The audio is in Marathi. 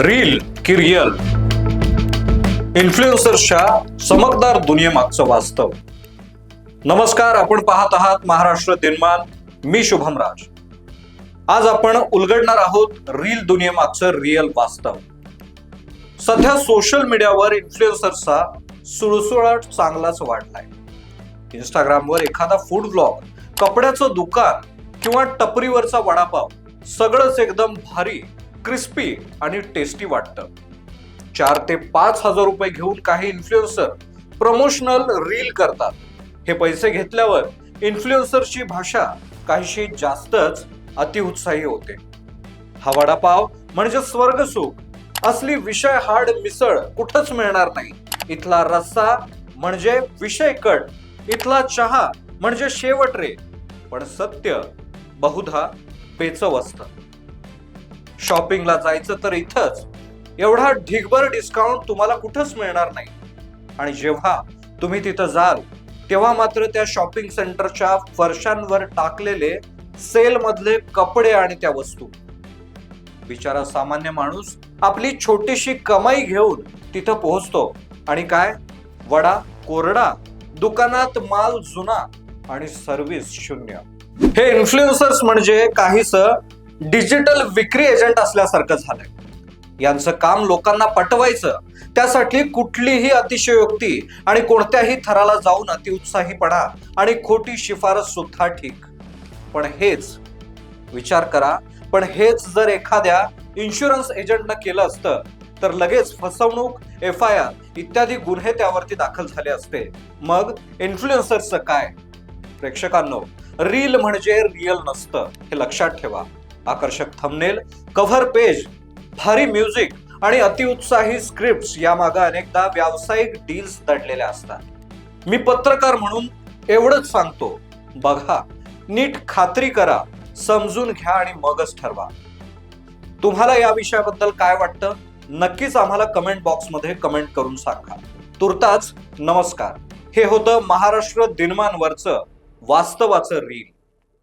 रील की रिअल इन्फ्लुएन्सर्सच्या चमकदार दुनियेमागचं वास्तव. नमस्कार आपण पाहत आहात महाराष्ट्र दिनमान. मी शुभम राज आज आपण उलगडणार आहोत रील दुनियेमागचं रिअल वास्तव. सध्या सोशल मीडियावर इन्फ्लुएन्सर्सचा सुळसुळाट चांगलाच वाढलाय. इंस्टाग्रामवर एखादा फूड ब्लॉग कपड्याचं दुकान किंवा टपरीवरचा वडापाव सगळंच एकदम भारी क्रिस्पी आणि टेस्टी वाटतं. चार ते पाच हजार रुपये घेऊन काही इन्फ्लुएन्सर प्रमोशनल रील करतात. हे पैसे घेतल्यावर इन्फ्लुएन्सरची भाषा काहीशी जास्तच अतिउत्साही होते. हा वडापाव म्हणजे स्वर्गसुख असली विषय हार्ड मिसळ कुठंच मिळणार नाही. इथला रस्सा म्हणजे विषय कट. इथला चहा म्हणजे शेवट रे. पण सत्य बहुधा बेचव असतं शॉपिंगला जायचं तर इथंच. एवढा ढिगभर डिस्काउंट तुम्हाला कुठंच मिळणार नाही. आणि जेव्हा तुम्ही तिथं जाल तेव्हा मात्र त्या शॉपिंग सेंटरच्या फरशांवर टाकलेले सेल मधले कपडे आणि त्या वस्तू. बिचारा सामान्य माणूस आपली छोटीशी कमाई घेऊन तिथं पोहोचतो. आणि काय? वडा कोरडा दुकानात माल जुना आणि सर्व्हिस शून्य. हे इन्फ्लुएन्सर्स म्हणजे काहीस डिजिटल विक्री एजंट असल्यासारखं झालंय. यांचं काम लोकांना पटवायचं त्यासाठी कुठलीही अतिशयोक्ती आणि कोणत्याही थराला जाऊन अतिउत्साहीपणा आणि खोटी शिफारस सुद्धा ठीक. पण हेच विचार करा पण हेच जर एखाद्या इन्शुरन्स एजंटनं केलं असतं तर लगेच फसवणूक एफ आय आर इत्यादी गुन्हे त्यावरती दाखल झाले असते. मग इन्फ्लुएन्सरचं काय? प्रेक्षकांनो रील म्हणजे रिअल नसतं हे लक्षात ठेवा. आकर्षक थंबनेल कव्हर पेज भारी म्युझिक आणि अतिउत्साही स्क्रिप्ट यामागे अनेकदा व्यावसायिक डील्स दडलेल्या असतात. मी पत्रकार म्हणून एवढंच सांगतो. बघा नीट खात्री करा समजून घ्या आणि मगच ठरवा. तुम्हाला या विषयाबद्दल काय वाटतं? नक्कीच आम्हाला कमेंट बॉक्समध्ये कमेंट करून सांगा. तुर्ताच नमस्कार. हे होतं महाराष्ट्र दिनमानवरचं वास्तवाचं रील